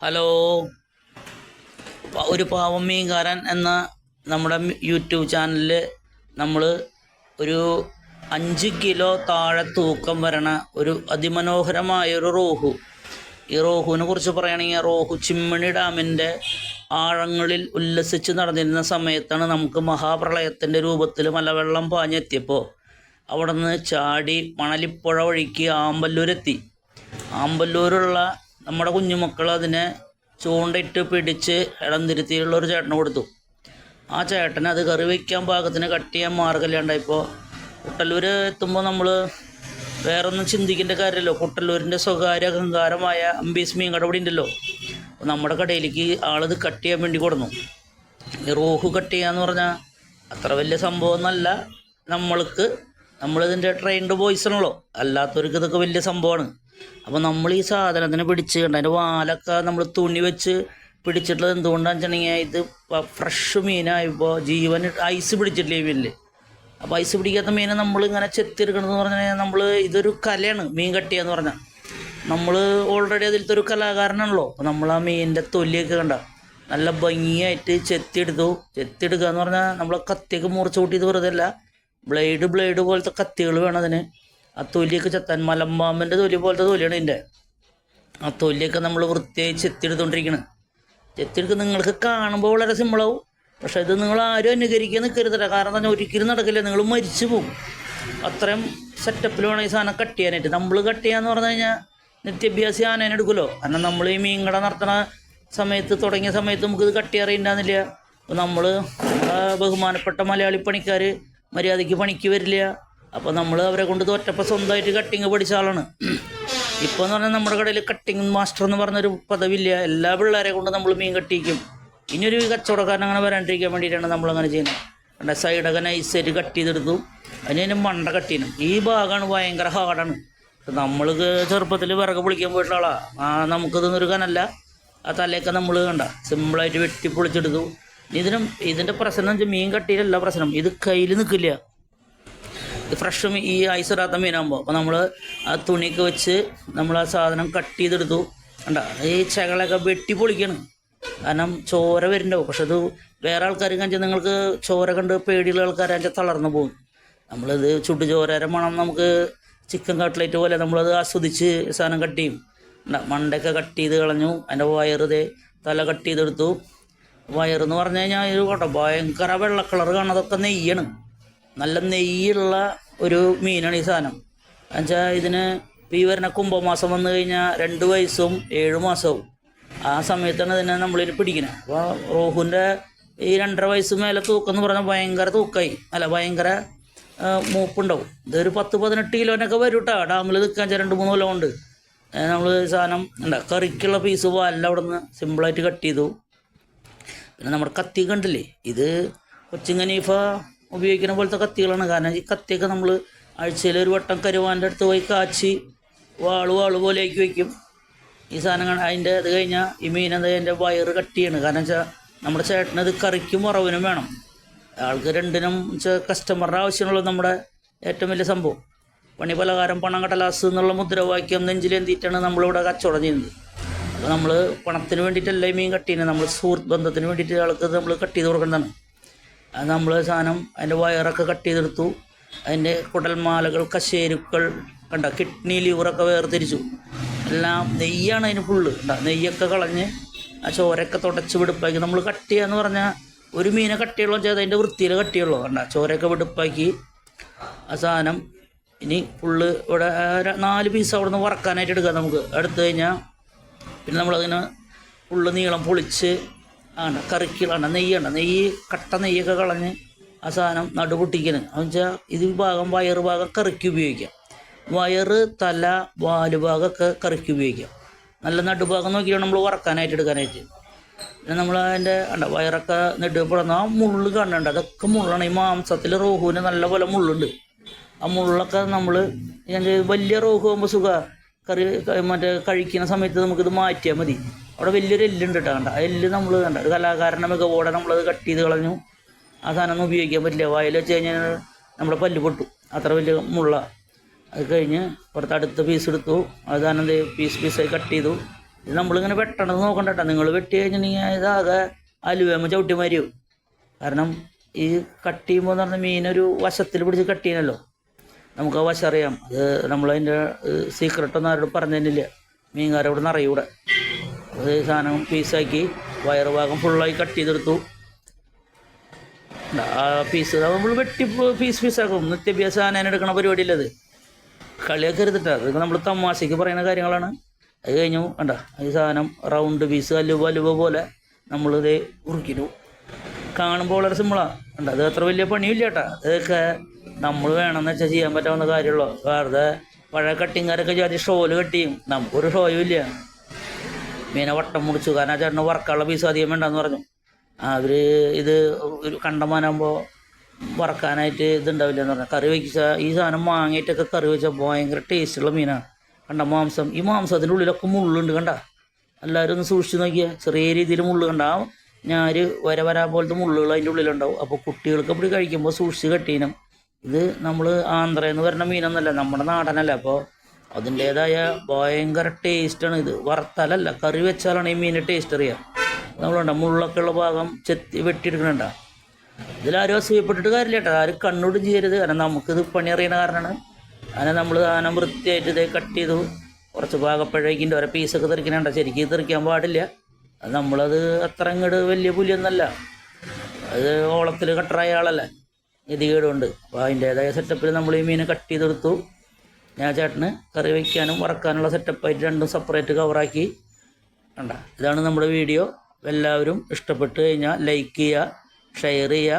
Hello. ഒരു പാവം മീൻകാരൻ എന്ന നമ്മുടെ യൂട്യൂബ് ചാനലിൽ നമ്മൾ ഒരു അഞ്ച് കിലോ താഴെ തൂക്കം വരണ ഒരു അതിമനോഹരമായ ഒരു റോഹു. ഈ റോഹുവിനെ കുറിച്ച് പറയുകയാണെങ്കിൽ റോഹു ചിമ്മണി ഡാമിന്റെ ആഴങ്ങളിൽ ഉല്ലസിച്ച് നടന്നിരുന്ന സമയത്താണ് നമുക്ക് മഹാപ്രളയത്തിന്റെ രൂപത്തിൽ മലവെള്ളം പാഞ്ഞെത്തിയപ്പോൾ അവിടെ നിന്ന് ചാടി മണലിപ്പുഴ വഴിക്ക് ആമ്പല്ലൂരെത്തി. ആമ്പല്ലൂരുള്ള നമ്മുടെ കുഞ്ഞുമക്കൾ അതിനെ ചൂണ്ടയിട്ട് പിടിച്ച് ഇടംതിരുത്തിയുള്ള ഒരു ചേട്ടന് കൊടുത്തു. ആ ചേട്ടൻ അത് കറി വയ്ക്കാൻ പാകത്തിന് കട്ട് ചെയ്യാൻ മാർഗമില്ലാണ്ടായപ്പോൾ കുട്ടല്ലൂർ എത്തുമ്പോൾ നമ്മൾ വേറൊന്നും ചിന്തിക്കേണ്ട കാര്യമല്ലോ കുട്ടല്ലൂരിന്റെ സ്വകാര്യ അഹങ്കാരമായ അമ്പീസ് മീൻ കട ഇവിടെ ഉണ്ടല്ലോ. നമ്മുടെ കടയിലേക്ക് ആളിത് കട്ട് ചെയ്യാൻ വേണ്ടി കൊടുന്നു. ഈ റോഹു കട്ട് ചെയ്യാന്ന് പറഞ്ഞാൽ അത്ര വലിയ സംഭവമൊന്നുമല്ല നമ്മൾക്ക് നമ്മളിതിന്റെ ട്രെയിൻഡ് ബോയ്സ് ആണല്ലോ. അല്ലാത്തവർക്ക് ഇതൊക്കെ വലിയ സംഭവമാണ്. അപ്പോൾ നമ്മൾ ഈ സാധനത്തിനെ പിടിച്ച് കണ്ട അതിന്റെ വാലൊക്കെ നമ്മൾ തുണി വെച്ച് പിടിച്ചിട്ടുള്ളത് എന്തുകൊണ്ടാണെന്ന് വെച്ചിട്ടുണ്ടെങ്കിൽ ഇത് ഫ്രഷ് മീനായപ്പോൾ ജീവൻ ഐസ് പിടിച്ചിട്ടില്ലേ ഈ മീനിൽ അപ്പോൾ ഐസ് പിടിക്കാത്ത മീനെ നമ്മൾ ഇങ്ങനെ ചെത്തിയെടുക്കണമെന്ന് പറഞ്ഞാൽ നമ്മൾ ഇതൊരു കലയാണ് മീൻ കട്ടിയെന്ന് പറഞ്ഞാൽ നമ്മൾ ഓൾറെഡി അതിലത്തെ ഒരു കലാകാരനാണല്ലോ. അപ്പോൾ നമ്മൾ ആ മീനിന്റെ തൊലിയൊക്കെ കണ്ട നല്ല ഭംഗിയായിട്ട് ചെത്തിയെടുത്തു. ചെത്തിയെടുക്കുക എന്ന് പറഞ്ഞാൽ നമ്മൾ കത്തിയൊക്കെ മുറിച്ച് കൂട്ടിയത് വെറുതെ അല്ല ബ്ലേഡ് ബ്ലേഡ് പോലത്തെ കത്തികൾ വേണം അതിന്. ആ തൊലിയൊക്കെ ചെത്താൻ മലമ്പാമ്പിന്റെ തൊലി പോലത്തെ തൊലിയാണ് ഇതിന്റെ ആ തൊലിയൊക്കെ നമ്മൾ വൃത്തിയായി ചെത്തിയെടുത്തോണ്ടിരിക്കണം. ചെത്തിയെടുക്കുക നിങ്ങൾക്ക് കാണുമ്പോൾ വളരെ സിമ്പിളാവും. പക്ഷേ ഇത് നിങ്ങൾ ആരും അനുകരിക്കാൻ നിൽക്കരുതല്ല കാരണം തന്നെ ഒരിക്കലും നടക്കില്ല. നിങ്ങൾ മരിച്ചു പോകും അത്രയും സെറ്റപ്പിൽ വേണം ഈ സാധനം കട്ട് ചെയ്യാനായിട്ട്. നമ്മൾ കട്ട് ചെയ്യാന്ന് പറഞ്ഞു കഴിഞ്ഞാൽ നിത്യാഭ്യാസി ആനേനെ എടുക്കുമല്ലോ. കാരണം നമ്മൾ ഈ മീൻകട നടത്തുന്ന സമയത്ത് തുടങ്ങിയ സമയത്ത് നമുക്കിത് കട്ട് ചെയ്യാൻ അറിയണ്ടാന്നില്ല അപ്പോൾ നമ്മൾ ബഹുമാനപ്പെട്ട മലയാളി പണിക്കാർ മര്യാദയ്ക്ക് പണിക്ക് വരില്ല. അപ്പോൾ നമ്മൾ അവരെ കൊണ്ട് തോറ്റപ്പോൾ സ്വന്തമായിട്ട് കട്ടിങ് പഠിച്ച ആളാണ്. ഇപ്പോൾ എന്ന് പറഞ്ഞാൽ നമ്മുടെ കടയിൽ കട്ടിങ് മാസ്റ്റർ എന്ന് പറഞ്ഞൊരു പദവില്ല. എല്ലാ പിള്ളേരെ കൊണ്ട് നമ്മൾ മീൻ കട്ടിക്കും. ഇനിയൊരു കച്ചവടക്കാരൻ അങ്ങനെ വരാണ്ടിരിക്കാൻ വേണ്ടിയിട്ടാണ് നമ്മളങ്ങനെ ചെയ്യുന്നത് കണ്ട സൈഡൊക്കെ നൈസായിട്ട് കട്ട് ചെയ്തെടുത്തു. അതിന് മണ്ട കട്ട് ചെയ്യണം. ഈ ഭാഗമാണ് ഭയങ്കര ഹാർഡാണ് നമ്മൾ ചെറുപ്പത്തിൽ വിറക് പൊളിക്കാൻ പോയിട്ടുള്ള ആളാണ് ആ നമുക്കിതൊന്നും ഒരു കനല്ല ആ തലയൊക്കെ നമ്മൾ കണ്ട. സിമ്പിളായിട്ട് വെട്ടി പൊളിച്ചെടുത്തു. ഇതിനും ഇതിന്റെ പ്രശ്നം എന്ന് വെച്ചാൽ മീൻ കട്ടിയിലല്ല പ്രശ്നം. ഇത് കയ്യിൽ നിൽക്കില്ല ഫ്രഷ് ഈ ഐസ് ഇടാത്ത മീനാകുമ്പോൾ അപ്പോൾ നമ്മൾ ആ തുണിയൊക്കെ വെച്ച് നമ്മൾ ആ സാധനം കട്ട് ചെയ്തെടുത്തു. കണ്ട? ഈ ചകളൊക്കെ വെട്ടി പൊളിക്കണം. കാരണം ചോര വരുന്നുണ്ടാവും. പക്ഷെ അത് വേറെ ആൾക്കാർ കഴിഞ്ഞാൽ നിങ്ങൾക്ക് ചോര കണ്ട് പേടിയുള്ള ആൾക്കാർ കാണിച്ചാൽ തളർന്നു പോകും. നമ്മളിത് ചുട്ടു ചോരര മണം നമുക്ക് ചിക്കൻ കട്ട്ലേറ്റ് പോലെ നമ്മളത് ആസ്വദിച്ച് സാധനം കട്ട് ചെയ്യും. കണ്ട? മണ്ടയൊക്കെ കട്ട് ചെയ്ത് കളഞ്ഞു. അതിന്റെ വയറുതേ തല കട്ട് ചെയ്തെടുത്തു. വയറെന്ന് പറഞ്ഞു കഴിഞ്ഞാൽ ഒരു കേട്ടോ ഭയങ്കര വെള്ള കളർ കാണുന്നതൊക്കെ നെയ്യാണ്. നല്ല നെയ്യുള്ള ഒരു മീനാണ് ഈ സാധനം. എന്നുവെച്ചാൽ ഇതിന് ഈ വരുന്ന കുംഭമാസം വന്നു കഴിഞ്ഞാൽ രണ്ട് വയസ്സും ഏഴ് മാസവും. ആ സമയത്താണ് ഇതിനെ നമ്മളിതിന് പിടിക്കുന്നത് അപ്പോൾ റോഹുവിന്റെ ഈ രണ്ടര വയസ്സ് മേലെ തൂക്കം എന്ന് പറഞ്ഞാൽ ഭയങ്കര തൂക്കായി. അല്ല ഭയങ്കര മൂപ്പുണ്ടാവും. ഇതൊരു പത്ത് പതിനെട്ട് കിലോനൊക്കെ വരും കേട്ടോ ഡാമിൽ നിൽക്കാൻ രണ്ട് മൂന്ന് കൊല്ലം ഉണ്ട് നമ്മൾ സാധനം എന്താ കറിക്കുള്ള പീസ് വല്ല അവിടെ നിന്ന് സിമ്പിളായിട്ട് കട്ട് ചെയ്തു. പിന്നെ നമ്മുടെ കത്തി കണ്ടില്ലേ? ഇത് കൊച്ചിങ്ങനീഫ ഉപയോഗിക്കുന്ന പോലത്തെ കത്തികളാണ്. കാരണം ഈ കത്തിയൊക്കെ നമ്മൾ ആഴ്ചയിൽ ഒരു വട്ടം കരുവാന്റെ അടുത്ത് പോയി കാച്ചി വാൾ വാൾ ആക്കി വയ്ക്കും ഈ സാധനങ്ങൾ അതിന്റെ അത് കഴിഞ്ഞാൽ ഈ മീൻ എന്താ അതിന്റെ വയറ് കട്ടിയാണ് കാരണം വെച്ചാൽ നമ്മുടെ ചേട്ടനത് കറിക്കും ഉറവിനും വേണം. ആൾക്ക് രണ്ടിനും വെച്ചാൽ കസ്റ്റമറുടെ ആവശ്യമുള്ള നമ്മുടെ ഏറ്റവും വലിയ സംഭവം. പണി പലകാരം പണം കടലാസ് എന്നുള്ള മുദ്രാവാക്യം നെഞ്ചിലെന്തിയിട്ടാണ് നമ്മളിവിടെ കച്ചവടം ചെയ്യുന്നത്. അപ്പോൾ നമ്മൾ പണത്തിന് വേണ്ടിയിട്ടല്ല ഈ മീൻ കട്ട് ചെയ്യുന്നത്. നമ്മൾ സുഹൃത്ത് ബന്ധത്തിന് വേണ്ടിയിട്ട് ആൾക്ക് നമ്മൾ കട്ട് ചെയ്ത് കൊടുക്കുന്നതാണ്. അത് നമ്മൾ സാധനം അതിന്റെ വയറൊക്കെ കട്ട് ചെയ്തെടുത്തു. അതിന്റെ കുടൽമാലകൾ കശേരുക്കൾ കണ്ട? കിഡ്നി ലിവറൊക്കെ വേർതിരിച്ചു. എല്ലാം നെയ്യാണ് അതിന് ഫുള്ള് കണ്ടോ? നെയ്യൊക്കെ കളഞ്ഞ് ആ ചോരയൊക്കെ തുടച്ച് വെടുപ്പാക്കി. നമ്മൾ കട്ട് ചെയ്യാന്ന് പറഞ്ഞാൽ ഒരു മീനെ കട്ടിയുള്ളൂ ചെയ്ത് അതിന്റെ വൃത്തിയിൽ കട്ടിയുള്ളൂ കണ്ട? ചോരയൊക്കെ വെടുപ്പാക്കി ആ സാധനം ഇനി ഫുള്ള് ഇവിടെ നാല് പീസ് അവിടെ നിന്ന് വറക്കാനായിട്ട് എടുക്കാം നമുക്ക്. എടുത്തു കഴിഞ്ഞാൽ പിന്നെ നമ്മളതിനെ ഫുള്ള് നീളം പൊളിച്ച് ആണ് കറിക്കുള്ള നെയ്യാണ്. നെയ്യ് കട്ട നെയ്യൊക്കെ കളഞ്ഞ് ആ സാധനം നടുപൊട്ടിക്കണം. എന്ന് വെച്ചാൽ ഇത് ഭാഗം വയറ് ഭാഗം കറിക്ക് ഉപയോഗിക്കാം. വയറ് തല വാൽ ഭാഗമൊക്കെ കറിക്ക് ഉപയോഗിക്കാം. നല്ല നടുഭാഗം നോക്കിയാണ് നമ്മൾ വറക്കാനായിട്ട് എടുക്കാനായിട്ട്. പിന്നെ നമ്മൾ അതിന്റെ അണ്ട വയറൊക്കെ നെടുപ്പെടുന്ന ആ മുള്ള് കണ്ടുണ്ട് അതൊക്കെ മുള്ളാണ്. ഈ മാംസത്തിൽ റോഹുവിന് നല്ല പോലെ മുള്ളുണ്ട്. ആ മുള്ളൊക്കെ നമ്മൾ വലിയ റോഹു ആകുമ്പോൾ സുഖ. കറി മറ്റേ കഴിക്കുന്ന സമയത്ത് നമുക്കിത് മാറ്റിയാൽ മതി. അവിടെ വലിയൊരു എല്ലുണ്ട് കേട്ടോ കണ്ട? ആ എല്ല് നമ്മൾ കണ്ട? ഒരു കലാകാരന്റെ മികവോടെ നമ്മളത് കട്ട് ചെയ്ത് കളഞ്ഞു. ആ സാധനം ഉപയോഗിക്കാൻ പറ്റില്ല. വായിൽ വെച്ച് കഴിഞ്ഞാൽ നമ്മുടെ പല്ല് പൊട്ടു. അത്ര വലിയ മുള്ള. അത് കഴിഞ്ഞ് പുറത്ത് അടുത്ത പീസ് എടുത്തു. അത് സാധനം എന്ത് പീസ് പീസായി കട്ട് ചെയ്തു. ഇത് നമ്മളിങ്ങനെ വെട്ടണത് നോക്കണ്ട കേട്ടോ നിങ്ങൾ വെട്ടി കഴിഞ്ഞിട്ടുണ്ടെങ്കിൽ ഇതാകെ അലുവേമ ചവിട്ടി മരിയും? കാരണം ഈ കട്ട് ചെയ്യുമ്പോൾ എന്ന് പറഞ്ഞാൽ മീനൊരു വശത്തിൽ പിടിച്ച് കട്ട് ചെയ്യണമല്ലോ നമുക്ക് ആ വശം അറിയാം. അത് നമ്മളതിന്റെ സീക്രട്ടൊന്നും ആരോട് പറഞ്ഞതിനില്ല മീൻകാരോട് നിറയൂടെ അത് സാധനം പീസാക്കി വയറുഭാഗം ഫുള്ളായി കട്ട് ചെയ്തെടുത്തു. ആ പീസ് നമ്മൾ വെട്ടി പീസ് പീസാക്കും നിത്യഭ്യാസ ആനേനെ എടുക്കണ പരിപാടിയില്ലത് കളിയൊക്കെ എടുത്തിട്ടാണ് അതൊക്കെ നമ്മൾ തമാശയ്ക്ക് പറയുന്ന കാര്യങ്ങളാണ്. അത് കഴിഞ്ഞു വേണ്ട ഈ സാധനം റൗണ്ട് പീസ് അലുവ അലുവ പോലെ നമ്മളിത് ഉറുക്കിനു കാണുമ്പോൾ വളരെ സിമ്പിളാണ് വേണ്ട അത് അത്ര വലിയ പണിയില്ല കേട്ടാ. അതൊക്കെ നമ്മൾ വേണമെന്ന് വെച്ചാൽ ചെയ്യാൻ പറ്റാവുന്ന കാര്യമുള്ളൂ. വെറുതെ പഴയ കട്ടിങ്ങാരൊക്കെ ജാതി കട്ട് ചെയ്യും. നമുക്കൊരു ഷോയും ഇല്ല. മീനെ വട്ടം മുടിച്ചു കാരണം ആ ചേട്ടന് വറക്കാനുള്ള പീസ് അധികം വേണ്ടെന്ന് പറഞ്ഞു. അവർ ഇത് ഒരു കണ്ടമാനാകുമ്പോൾ വറക്കാനായിട്ട് ഇതുണ്ടാവില്ല എന്ന് പറഞ്ഞു. കറി വെച്ച ഈ സാധനം മാങ്ങയിട്ടൊക്കെ കറി വെച്ചാൽ ഭയങ്കര ടേസ്റ്റുള്ള മീനാണ് കണ്ട മാംസം. ഈ മാംസത്തിന്റെ ഉള്ളിലൊക്കെ മുള്ളുണ്ട് കണ്ട. എല്ലാവരും ഒന്ന് സൂക്ഷിച്ച് നോക്കിയാൽ ചെറിയ രീതിയിൽ മുള്ളു കണ്ട. ആ ഞാര് വര വരാ പോലത്തെ മുള്ളുകൾ അതിന്റെ ഉള്ളിലുണ്ടാവും. അപ്പോൾ കുട്ടികൾക്ക് അപ്പോൾ കഴിക്കുമ്പോൾ സൂക്ഷിച്ച് കെട്ടീനം. ഇത് നമ്മൾ ആന്ധ്രയിൽ നിന്ന് വരുന്ന മീനൊന്നല്ല നമ്മുടെ നാടനല്ല. അപ്പോൾ അതിന്റേതായ ഭയങ്കര ടേസ്റ്റാണ് ഇത്. വറുത്താലല്ല കറി വെച്ചാലാണ് ഈ മീനിന്റെ ടേസ്റ്റ് അറിയാം. നമ്മളുണ്ട മുള്ളൊക്കെ ഉള്ള ഭാഗം ചെത്തി വെട്ടിയെടുക്കണുണ്ട. ഇതിലാരും അസൂയപ്പെട്ടിട്ട് കാര്യമില്ല കേട്ടോ. ആരും കണ്ണോട് ചെയ്യരുത്. കാരണം നമുക്കിത് പണി അറിയണ കാരണമാണ്. അങ്ങനെ നമ്മൾ സാധനം വൃത്തിയായിട്ട് ഇത് കട്ട് ചെയ്തു. കുറച്ച് ഭാഗപ്പഴേക്കിന്റെ ഓരോ പീസൊക്കെ തെറിക്കണുണ്ട. ശരിക്കും തെറിക്കാൻ പാടില്ല. നമ്മളത് അത്ര ഇങ്ങോട്ട് വലിയ പുലിയൊന്നല്ല. അത് ഓളത്തിൽ കട്ടറായ ആളല്ലേ. ഗതികേടുണ്ട് അപ്പോൾ അതിന്റേതായ സെറ്റപ്പിൽ നമ്മൾ ഈ മീനെ കട്ട് ചെയ്തെടുത്തു. ഞാൻ ചേട്ടന് കറി വയ്ക്കാനും വറക്കാനുള്ള സെറ്റപ്പായിട്ട് രണ്ടും സെപ്പറേറ്റ് കവറാക്കി കണ്ട ഇതാണ് നമ്മുടെ വീഡിയോ. എല്ലാവരും ഇഷ്ടപ്പെട്ട് കഴിഞ്ഞാൽ ലൈക്ക് ചെയ്യുക ഷെയർ ചെയ്യുക.